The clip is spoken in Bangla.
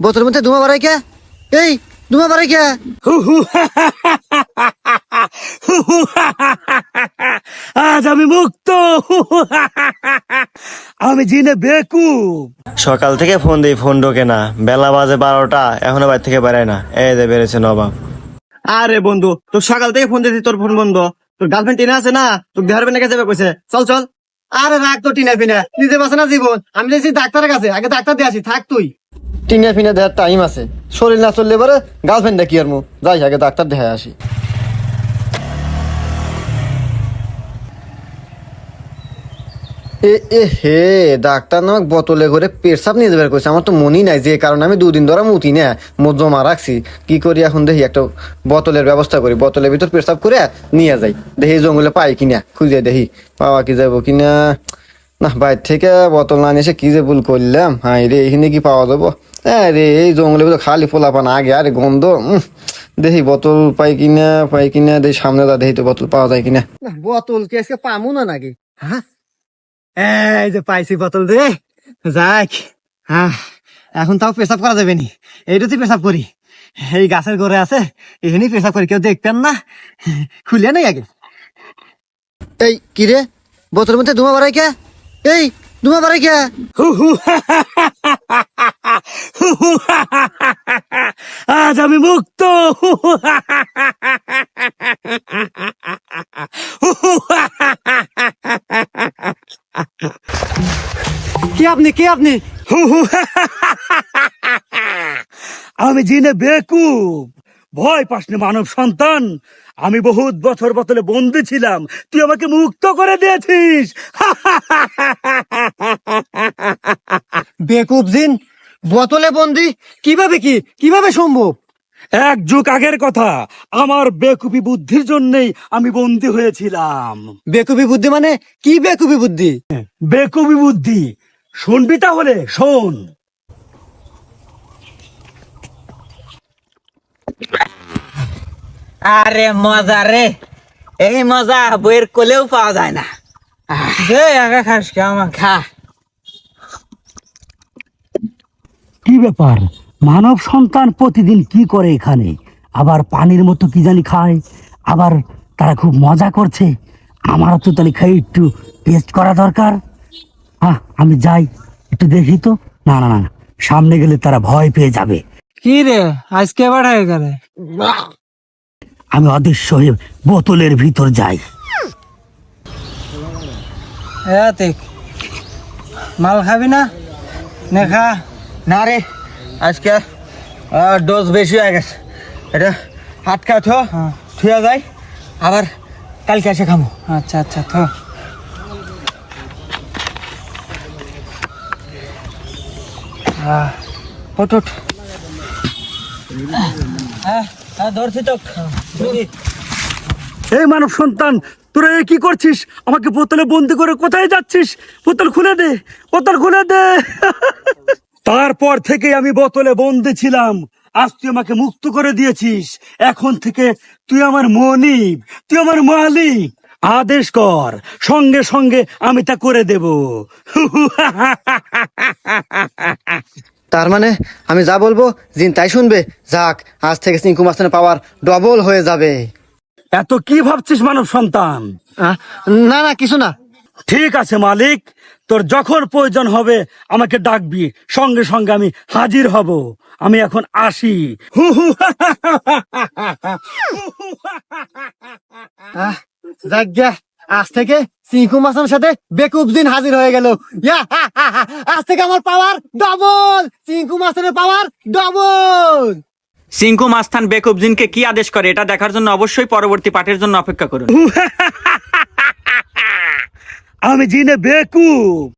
বোতলের মধ্যে ধুমা বাড়াই কে এই ধুমা বাড়াই কে আজ আমি মুক্ত আমি জিনে বেকুব সকাল থেকে ফোন দিই ফোন ঢোকে না বেলা বাজে বারোটা এখনও বাড়ি থেকে বেড়ায় না এই যে বেড়েছে নবাব আরে বন্ধু তোর সকাল থেকে ফোন দিয়েছি তোর ফোন বন্ধ তোর গার্লফ্রেন্ড টিনা আছে না তোর দেহার বেনে যাবে কইছে চল চল আরে রাখ তো টিনা ফিনা নিজে বাঁচে না জীবন আমি যাইছি ডাক্তারের কাছে আগে ডাক্তার দিয়ে আসি থাক তুই টিনা ফিনা দেওয়ার টাইম আছে। শরীর না চললে এবারে গার্লফ্রেন্ড দেখি আর মু? যাই আগে ডাক্তার দেখায় আসি। এ এ, হে ডাক্তার নামক বোতলে করে পেশাব নিয়ে যাবার কইছে আমার তো মনই নাই যে কারণে আমি দুদিন ধরে মুতি না মুখ জমা রাখছি। কি করি এখন দেখি, একটা বোতলের ব্যবস্থা করি। বোতলের ভিতর পেশাব করে নিয়ে যাই। দেখি জঙ্গলে পাই কিনা, খুঁজে দেখি। পাওয়া কি যাব কিনা? না বাইর থেকে বোতল না নিয়ে এসে কি যে ভুল করলাম? হ্যাঁ রে এখানে কি পাওয়া যাব? হ্যাঁ রে এই জঙ্গলে ভিতর খালি পোলাপান আগে আরে গন্ধ উম, দেখি বোতল পাই কিনা পাই কিনা দেখি সামনে দা দেখি তো বোতল পাওয়া যায় কিনা। বোতল কি আজকে পামু না নাকি? হ্যাঁ? এই যে পাইছি বোতল দে যাক হ্যাঁ এখন তাও পেশাব করা যাবে নি এইটাতে পেশাব করি। এই গাছের ঘরে আছে এখানেই পেশাব করি কেউ দেখতেন না খুলিয়া নাই আগে। এই কি রে? বোতলের মধ্যে ধুমা বাড়াই কে? এই ধুমা বাড়াই কে আজ আমি মুক্ত কি আপনি কি আপনি আমি জিনে বেকুব ভয় পাসনি মানব সন্তান। আমি বহুত বছর বতলে বন্দি ছিলাম। তুই আমাকে মুক্ত করে দিয়েছিস। বেকুব জিন বোতলে বন্দি? কীভাবে কি? কীভাবে সম্ভব? এক যুগ আগের কথা আমার বেকুবি বুদ্ধির জন্যই আমি বন্দি হয়েছিলাম। বেকুবি বুদ্ধি মানে কি বেকুবি বুদ্ধি? বেকুবি বুদ্ধি। শুনবি তাহলে শোন। আরে মজা রে। এই মজা বইয়ের কোলেও পাওয়া যায় না। কে ব্যাপার? মানব সন্তান প্রতিদিন কি করে এখানে? আবার পানির মতো কি জানি খায়? আবার তারা খুব মজা করছে। আমারও তো তাহলে খাই একটু টেস্ট করা দরকার। হ্যাঁ আমি যাই একটু দেখি তো। না না না, সামনে গেলে তারা ভয় পেয়ে যাবে। কি রে? আজকে বাড়াই করে আমি অদৃশ্য হয়ে বোতলের ভিতর যাই। মাল খাবি না? নে খা। না রে আজকে ডোজ বেশি হয়ে গেছে। এটা হাত কাঠো হ্যাঁ। থুয়া যায় আবার কালকে এসে খামো। আচ্ছা আচ্ছা তো ওঠ। এই মানব সন্তান, তোরা কি করছিস? আমাকে বোতলে বন্দি করে কোথায় যাচ্ছিস? বোতল খুলে দে, বোতল খুলে দে। তারপর থেকে আমি বোতলে বন্দি ছিলাম। আজ তুই আমাকে মুক্ত করে দিয়েছিস। এখন থেকে তুই আমার মনিব, তুই আমার মালিক। আদেশ কর, সঙ্গে সঙ্গে আমি তা করে দেব। তার মানে আমি যা বলব জিন তাই শুনবে যাক আজ থেকে সিংকু মাস্তানের পাওয়ার ডবল হয়ে যাবে এত কি ভাবছিস মানব সন্তান আহ, না না কিছু না ঠিক আছে মালিক তোর যখন প্রয়োজন হবে আমাকে ডাকবি সঙ্গে সঙ্গে আমি হাজির হব আমি এখন আসি হা হা। আহ, যাক গিয়া, আজ থেকে সিঙ্কু মাসের সাথে বেকুব দিন হাজির হয়ে গেল। আজ থেকে আমার পাওয়ার ডবল সিঙ্কু মাসানের পাওয়ার ডবল সিংকু মাস্তান বেকুবজিনকে কি আদেশ করে এটা দেখার জন্য অবশ্যই পরবর্তী পাঠের জন্য অপেক্ষা করুন। আমি জিনে বেকুব।